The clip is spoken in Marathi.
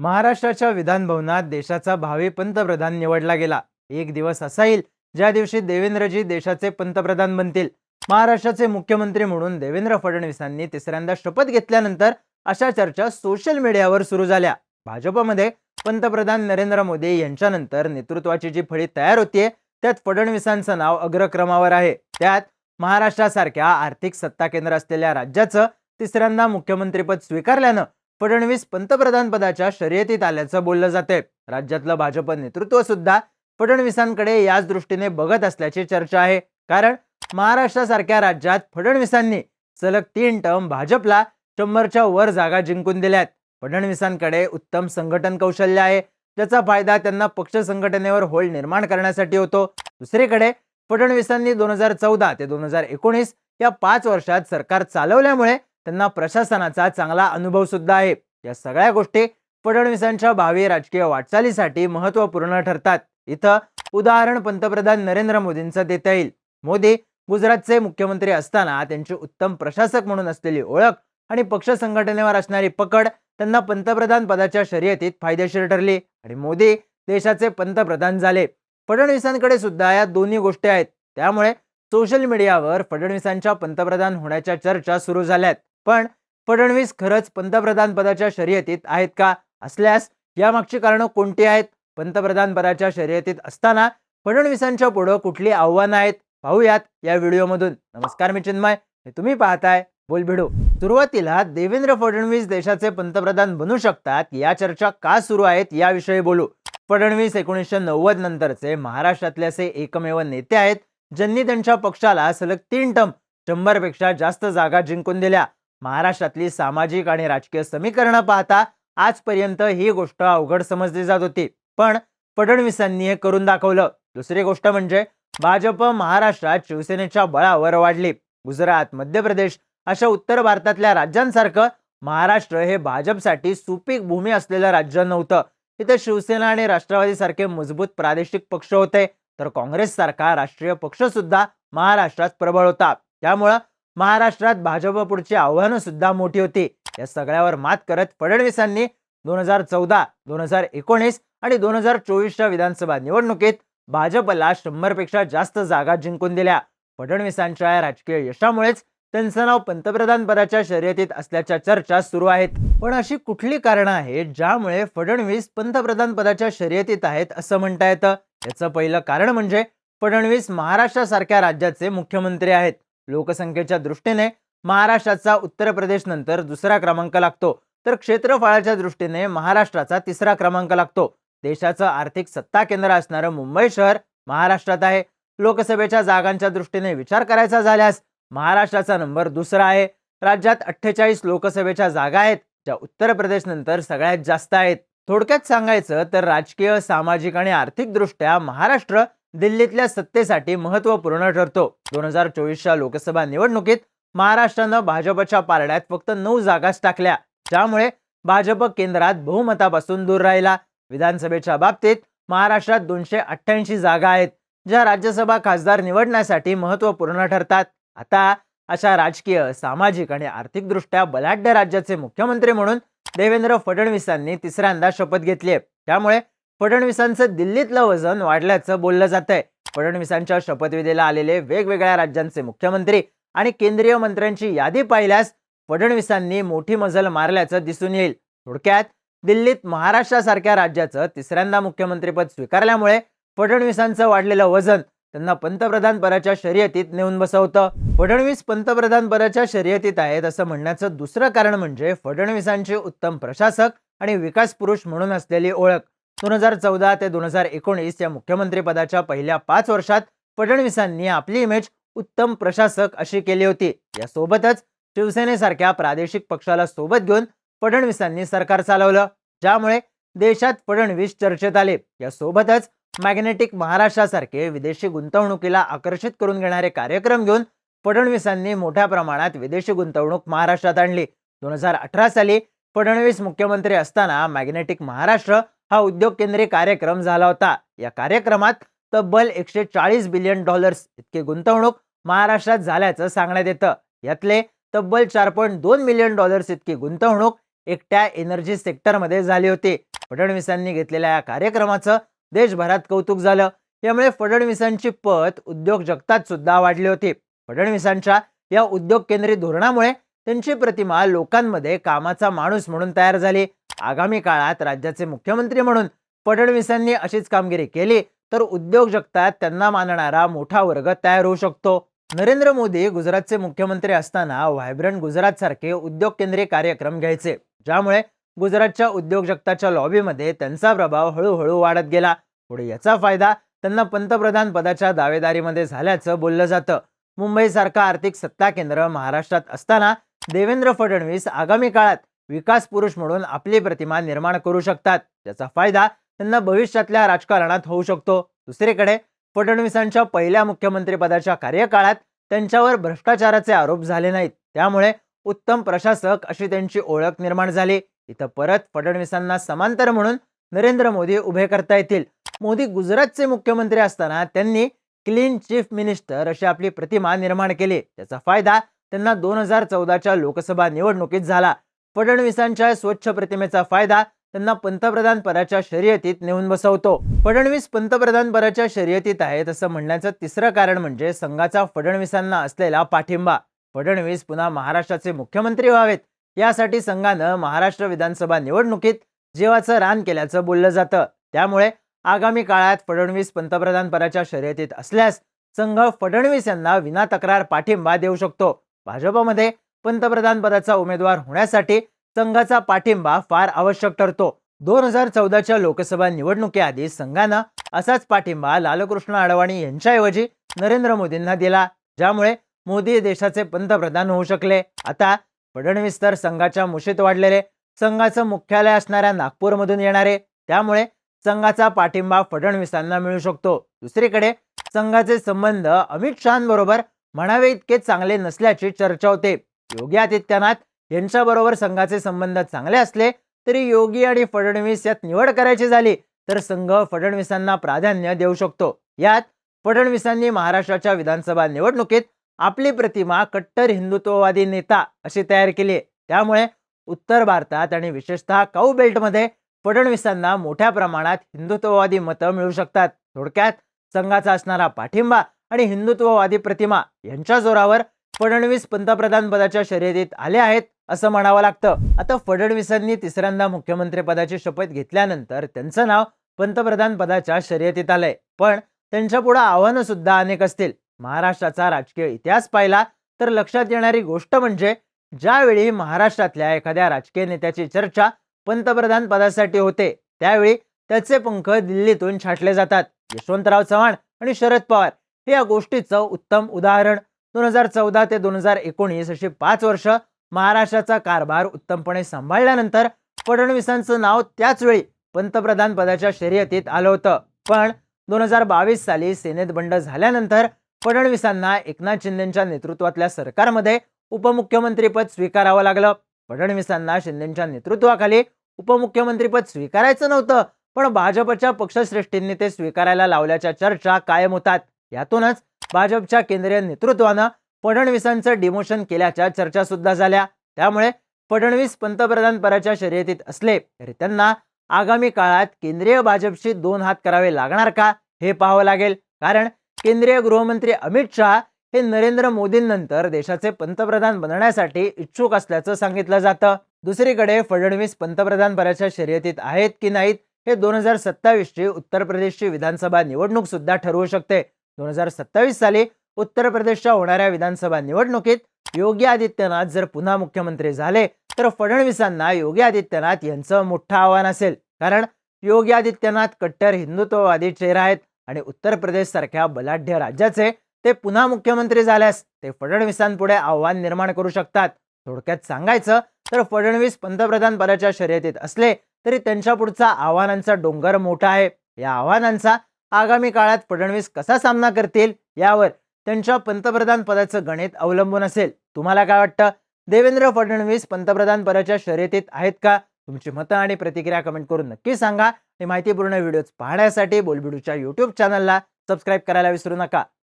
महाराष्ट्राच्या विधानभवनात देशाचा भावी पंतप्रधान निवडला गेला. एक दिवस असा येईल ज्या दिवशी देवेंद्रजी देशाचे पंतप्रधान बनतील. महाराष्ट्राचे मुख्यमंत्री म्हणून देवेंद्र फडणवीसांनी तिसऱ्यांदा शपथ घेतल्यानंतर अशा चर्चा सोशल मीडियावर सुरू झाल्या. भाजपमध्ये पंतप्रधान नरेंद्र मोदी यांच्यानंतर नेतृत्वाची जी फळी तयार होतीये त्यात फडणवीसांचं नाव अग्रक्रमावर आहे. त्यात महाराष्ट्रासारख्या आर्थिक सत्ता केंद्र असलेल्या राज्याचं तिसऱ्यांदा मुख्यमंत्रीपद स्वीकारल्यानं फडणवीस पंतप्रधान पदाच्या शर्यतीत आल्याचं बोललं जाते राज्यातलं भाजप नेतृत्व सुद्धा फडणवीसांकडे याच दृष्टीने बघत असल्याची चर्चा आहे. कारण महाराष्ट्रासारख्या राज्यात फडणवीसांनी सलग तीन टर्म भाजपला शंभरच्या वर जागा जिंकून दिल्यात. फडणवीसांकडे उत्तम संघटन कौशल्य आहे. ज्याचा फायदा त्यांना पक्ष संघटनेवर होल निर्माण करण्यासाठी होतो. दुसरीकडे फडणवीसांनी दोन हजार चौदा ते दोन हजार एकोणीस या पाच वर्षात सरकार चालवल्यामुळे त्यांना प्रशासनाचा चांगला अनुभव सुद्धा आहे. या सगळ्या गोष्टी फडणवीसांच्या भावी राजकीय वाटचालीसाठी महत्त्वपूर्ण ठरतात. इथं उदाहरण पंतप्रधान नरेंद्र मोदींचं देता येईल. मोदी गुजरातचे मुख्यमंत्री असताना त्यांची उत्तम प्रशासक म्हणून असलेली ओळख आणि पक्ष संघटनेवर असणारी पकड त्यांना पंतप्रधान पदाच्या शर्यतीत फायदेशीर ठरली आणि मोदी देशाचे पंतप्रधान झाले. फडणवीसांकडे सुद्धा या दोन्ही गोष्टी आहेत. त्यामुळे सोशल मीडियावर फडणवीसांच्या पंतप्रधान होण्याच्या चर्चा सुरू झाल्यात. पण फडणवीस खरंच पंतप्रधान पदाच्या शर्यतीत आहेत का असल्यास यामागची कारणं कोणती आहेत? पंतप्रधान पदाच्या शर्यतीत असताना फडणवीसांच्या पुढं कुठली आव्हानं आहेत? पाहूयात या व्हिडिओमधून. नमस्कार मी चिन्मय. हे तुम्ही पाहताय बोल भिडू सुरुवातीला देवेंद्र फडणवीस देशाचे पंतप्रधान बनू शकतात या चर्चा का सुरू आहेत याविषयी बोलू. फडणवीस एकोणीसशे नव्वद नंतरचे महाराष्ट्रातले असे एकमेव नेते आहेत ज्यांनी त्यांच्या पक्षाला सलग तीन टर्म शंभरपेक्षा जास्त जागा जिंकून दिल्या. महाराष्ट्रातली सामाजिक आणि राजकीय समीकरणं पाहता आजपर्यंत ही गोष्ट अवघड समजली जात होती. पण फडणवीसांनी हे करून दाखवलं. दुसरी गोष्ट म्हणजे भाजप महाराष्ट्रात शिवसेनेच्या बळावर वाढली. गुजरात मध्य प्रदेश अशा उत्तर भारतातल्या राज्यांसारखं महाराष्ट्र हे भाजपसाठी सुपीक भूमी असलेलं राज्य नव्हतं. इथे शिवसेना आणि राष्ट्रवादी सारखे मजबूत प्रादेशिक पक्ष होते. तर काँग्रेस सारखा राष्ट्रीय पक्ष सुद्धा महाराष्ट्रात प्रबळ होता. त्यामुळं महाराष्ट्रात भाजप पुढची आव्हानं सुद्धा मोठी होती. या सगळ्यावर मात करत फडणवीसांनी दोन हजार चौदा दोन हजार एकोणीस आणि दोन हजार चोवीसच्या विधानसभा निवडणुकीत भाजपला शंभरपेक्षा जास्त जागा जिंकून दिल्या. फडणवीसांच्या या राजकीय यशामुळेच त्यांचं नाव पंतप्रधान पदाच्या शर्यतीत असल्याच्या चर्चा सुरू आहेत. पण अशी कुठली कारणं आहेत ज्यामुळे फडणवीस पंतप्रधान पदाच्या शर्यतीत आहेत असं म्हणता येतं? याचं पहिलं कारण म्हणजे फडणवीस महाराष्ट्रासारख्या राज्याचे मुख्यमंत्री आहेत. लोकसंख्येच्या दृष्टीने महाराष्ट्राचा उत्तर प्रदेश नंतर दुसरा क्रमांक लागतो. तर क्षेत्रफळाच्या दृष्टीने महाराष्ट्राचा तिसरा क्रमांक लागतो. देशाचं आर्थिक सत्ता केंद्र असणारं मुंबई शहर महाराष्ट्रात आहे. लोकसभेच्या जागांच्या दृष्टीने विचार करायचा झाल्यास महाराष्ट्राचा नंबर दुसरा आहे. राज्यात अठ्ठेचाळीस लोकसभेच्या जागा आहेत ज्या उत्तर प्रदेश नंतर सगळ्यात जास्त आहेत. थोडक्यात सांगायचं तर राजकीय सामाजिक आणि आर्थिकदृष्ट्या महाराष्ट्र दिल्लीतल्या सत्तेसाठी महत्त्वपूर्ण ठरतो. दोन हजार चोवीसच्या लोकसभा निवडणुकीत महाराष्ट्रानं भाजपच्या पारड्यात फक्त नऊ जागाच टाकल्या. ज्यामुळे भाजप केंद्रात बहुमतापासून दूर राहिला. विधानसभेच्या बाबतीत महाराष्ट्रात दोनशे अठ्ठ्याऐंशी जागा आहेत ज्या राज्यसभा खासदार निवडण्यासाठी महत्त्वपूर्ण ठरतात. आता अशा राजकीय सामाजिक आणि आर्थिकदृष्ट्या बलाढ्य राज्याचे मुख्यमंत्री म्हणून देवेंद्र फडणवीसांनी तिसऱ्यांदा शपथ घेतली त्यामुळे फडणवीसांचं दिल्लीतलं वजन वाढल्याचं बोललं जात आहे फडणवीसांच्या शपथविधीला आलेले वेगवेगळ्या राज्यांचे मुख्यमंत्री आणि केंद्रीय मंत्र्यांची यादी पाहिल्यास फडणवीसांनी मोठी मजल मारल्याचं दिसून येईल. थोडक्यात दिल्लीत महाराष्ट्रासारख्या राज्याचं तिसऱ्यांदा मुख्यमंत्रीपद स्वीकारल्यामुळे फडणवीसांचं वाढलेलं वजन त्यांना पंतप्रधान पदाच्या शर्यतीत नेऊन बसवतं. फडणवीस पंतप्रधान पदाच्या शर्यतीत आहेत असं म्हणण्याचं दुसरं कारण म्हणजे फडणवीसांचे उत्तम प्रशासक आणि विकास पुरुष म्हणून असलेली ओळख. दोन हजार चौदा ते दोन हजार एकोणीस या मुख्यमंत्रीपदाच्या पहिल्या पाच वर्षात फडणवीसांनी आपली इमेज उत्तम प्रशासक अशी केली होती. यासोबतच शिवसेनेसारख्या प्रादेशिक पक्षाला सोबत घेऊन फडणवीसांनी सरकार चालवलं. ज्यामुळे देशात फडणवीस चर्चेत आले. यासोबतच मॅग्नेटिक महाराष्ट्रासारखे विदेशी गुंतवणुकीला आकर्षित करून घेणारे कार्यक्रम घेऊन फडणवीसांनी मोठ्या प्रमाणात विदेशी गुंतवणूक महाराष्ट्रात आणली. दोन हजार अठरा साली फडणवीस मुख्यमंत्री असताना मॅग्नेटिक महाराष्ट्र हा उद्योग केंद्रीय कार्यक्रम झाला होता. या कार्यक्रमात तब्बल एकशे चाळीस बिलियन डॉलर्स इतकी गुंतवणूक महाराष्ट्रात झाल्याचं सांगण्यात येतं. यातले तब्बल चार पॉईंट दोन मिलियन डॉलर्स इतकी गुंतवणूक एकट्या एनर्जी सेक्टरमध्ये झाली होती. फडणवीसांनी घेतलेल्या या कार्यक्रमाचं देशभरात कौतुक झालं. यामुळे फडणवीसांची पत उद्योग जगतात सुद्धा वाढली होती. फडणवीसांच्या या उद्योग केंद्रित धोरणामुळे त्यांची प्रतिमा लोकांमध्ये कामाचा माणूस म्हणून तयार झाली. आगामी काळात राज्याचे मुख्यमंत्री म्हणून फडणवीसांनी अशीच कामगिरी केली तर उद्योग जगतात त्यांना मानणारा मोठा वर्ग तयार होऊ शकतो. नरेंद्र मोदी गुजरातचे मुख्यमंत्री असताना व्हायब्रंट गुजरात सारखे उद्योग केंद्रीय कार्यक्रम घ्यायचे ज्यामुळे गुजरातच्या उद्योग जगताच्या लॉबीमध्ये त्यांचा प्रभाव हळूहळू वाढत गेला. पुढे याचा फायदा त्यांना पंतप्रधान पदाच्या दावेदारीमध्ये झाल्याचं बोललं जातं. मुंबईसारखा आर्थिक सत्ता केंद्र महाराष्ट्रात असताना देवेंद्र फडणवीस आगामी काळात विकास पुरुष म्हणून आपली प्रतिमा निर्माण करू शकतात. त्याचा फायदा त्यांना भविष्यातल्या राजकारणात होऊ शकतो. दुसरीकडे फडणवीसांच्या पहिल्या मुख्यमंत्रीपदाच्या कार्यकाळात त्यांच्यावर भ्रष्टाचाराचे आरोप झाले नाहीत. त्यामुळे उत्तम प्रशासक अशी त्यांची ओळख निर्माण झाली. इथं परत फडणवीसांना समांतर म्हणून नरेंद्र मोदी उभे करता येतील. मोदी गुजरातचे मुख्यमंत्री असताना त्यांनी क्लीन चीफ मिनिस्टर अशी आपली प्रतिमा निर्माण केली. त्याचा फायदा त्यांना दोन हजार चौदाच्या लोकसभा निवडणुकीत झाला. फडणवीसांच्या स्वच्छ प्रतिमेचा फायदा त्यांना पंतप्रधान पदाच्या शर्यतीत नेऊन बसवतो. फडणवीस पंतप्रधान पदाच्या शर्यतीत आहेत असं म्हणण्याचं तिसरं कारण म्हणजे संघाचा फडणवीसांना असलेला पाठिंबा. फडणवीस पुन्हा महाराष्ट्राचे मुख्यमंत्री व्हावेत यासाठी संघानं महाराष्ट्र विधानसभा निवडणुकीत जीवाचं रान केल्याचं बोललं जातं. त्यामुळे आगामी काळात फडणवीस पंतप्रधान पदाच्या शर्यतीत असल्यास संघ फडणवीस यांना विना तक्रार पाठिंबा देऊ शकतो. भाजपमध्ये पंतप्रधान पदाचा उमेदवार होण्यासाठी संघाचा पाठिंबा फार आवश्यक ठरतो. दोन हजार चौदाच्या लोकसभा निवडणुकीआधी संघानं असाच पाठिंबा लालकृष्ण अडवाणी यांच्याऐवजी नरेंद्र मोदींना दिला. ज्यामुळे मोदी देशाचे पंतप्रधान होऊ शकले. आता फडणवीस तर संघाच्या मुशीत वाढलेले संघाचं मुख्यालय असणाऱ्या नागपूरमधून येणारे त्यामुळे संघाचा पाठिंबा फडणवीसांना मिळू शकतो. दुसरीकडे संघाचे संबंध अमित शहाबरोबर म्हणावे इतके चांगले नसल्याची चर्चा होते. योगी आदित्यनाथ यांच्याबरोबर संघाचे संबंध चांगले असले तरी योगी आणि फडणवीस यात निवड करायची झाली तर संघ फडणवीसांना प्राधान्य देऊ शकतो. यात फडणवीसांनी महाराष्ट्राच्या विधानसभा निवडणुकीत आपली प्रतिमा कट्टर हिंदुत्ववादी नेता अशी तयार केली त्यामुळे उत्तर भारतात आणि विशेषतः काऊ बेल्टमध्ये फडणवीसांना मोठ्या प्रमाणात हिंदुत्ववादी मतं मिळू शकतात. थोडक्यात संघाचा असणारा पाठिंबा आणि हिंदुत्ववादी प्रतिमा यांच्या जोरावर फडणवीस पंतप्रधान पदाच्या शर्यतीत आले आहेत असं म्हणावं लागतं. आता फडणवीसांनी तिसऱ्यांदा मुख्यमंत्री पदाची शपथ घेतल्यानंतर त्यांचं नाव पंतप्रधान पदाच्या शर्यतीत आलंय. पण त्यांच्या पुढे आव्हानं सुद्धा अनेक असतील. महाराष्ट्राचा राजकीय इतिहास पाहिला तर लक्षात येणारी गोष्ट म्हणजे ज्यावेळी महाराष्ट्रातल्या एखाद्या राजकीय नेत्याची चर्चा पंतप्रधान पदासाठी होते त्यावेळी त्याचे पंख दिल्लीतून छाटले जातात. यशवंतराव चव्हाण आणि शरद पवार हे या गोष्टीचं उत्तम उदाहरण दोन हजार चौदा ते दोन हजार एकोणीस अशी पाच वर्ष महाराष्ट्राचा कारभार उत्तमपणे सांभाळल्यानंतर फडणवीसांचं नाव त्याच वेळी पंतप्रधान पदाच्या शर्यतीत आलं होतं. पण दोन हजार बावीस साली सेनेत बंड झाल्यानंतर फडणवीसांना एकनाथ शिंदेच्या नेतृत्वातल्या सरकारमध्ये उपमुख्यमंत्रीपद स्वीकारावं लागलं. फडणवीसांना शिंदेच्या नेतृत्वाखाली उपमुख्यमंत्रीपद स्वीकारायचं नव्हतं पण भाजपच्या पक्षश्रेष्ठींनी ते स्वीकारायला लावल्याच्या चर्चा कायम होतात. यातूनच भाजपच्या केंद्रीय नेतृत्वानं फडणवीसांचं डिमोशन केल्याच्या चर्चा सुद्धा झाल्या. त्यामुळे फडणवीस पंतप्रधान पदाच्या शर्यतीत असले तरी त्यांना आगामी काळात केंद्रीय भाजपशी दोन हात करावे लागणार का हे पाहावं लागेल. कारण केंद्रीय गृहमंत्री अमित शहा हे नरेंद्र मोदींनंतर देशाचे पंतप्रधान बनण्यासाठी इच्छुक असल्याचं सांगितलं जातं. दुसरीकडे फडणवीस पंतप्रधान पदाच्या शर्यतीत आहेत की नाहीत हे दोन हजार सत्तावीसची उत्तर प्रदेशची विधानसभा निवडणूक सुद्धा ठरवू शकते. दोन हजार सत्तावीस साली उत्तर प्रदेशच्या होणाऱ्या विधानसभा निवडणुकीत योगी आदित्यनाथ जर पुन्हा मुख्यमंत्री झाले तर फडणवीसांना योगी आदित्यनाथ यांचं मोठं आव्हान असेल. कारण योगी आदित्यनाथ कट्टर हिंदुत्ववादी चेहरा आहेत आणि उत्तर प्रदेश सारख्या बलाढ्य राज्याचे ते पुन्हा मुख्यमंत्री झाल्यास ते फडणवीसांपुढे आव्हान निर्माण करू शकतात. थोडक्यात सांगायचं तर फडणवीस पंतप्रधान पदाच्या शर्यतीत असले तरी त्यांच्या पुढचा आव्हानांचा डोंगर मोठा आहे. या आव्हानांचा आगामी काळात फडणवीस कसा सामना करतील यावर त्यांच्या पंतप्रधान पदाचं गणित अवलंबून असेल. तुम्हाला काय वाटतं? देवेंद्र फडणवीस पंतप्रधान पदाच्या शर्यतीत आहेत का? तुमची मतं आणि प्रतिक्रिया कमेंट करून नक्की सांगा. आणि माहितीपूर्ण व्हिडिओज पाहण्यासाठी बोलबिडूच्या युट्यूब चॅनलला सबस्क्राईब करायला विसरू नका.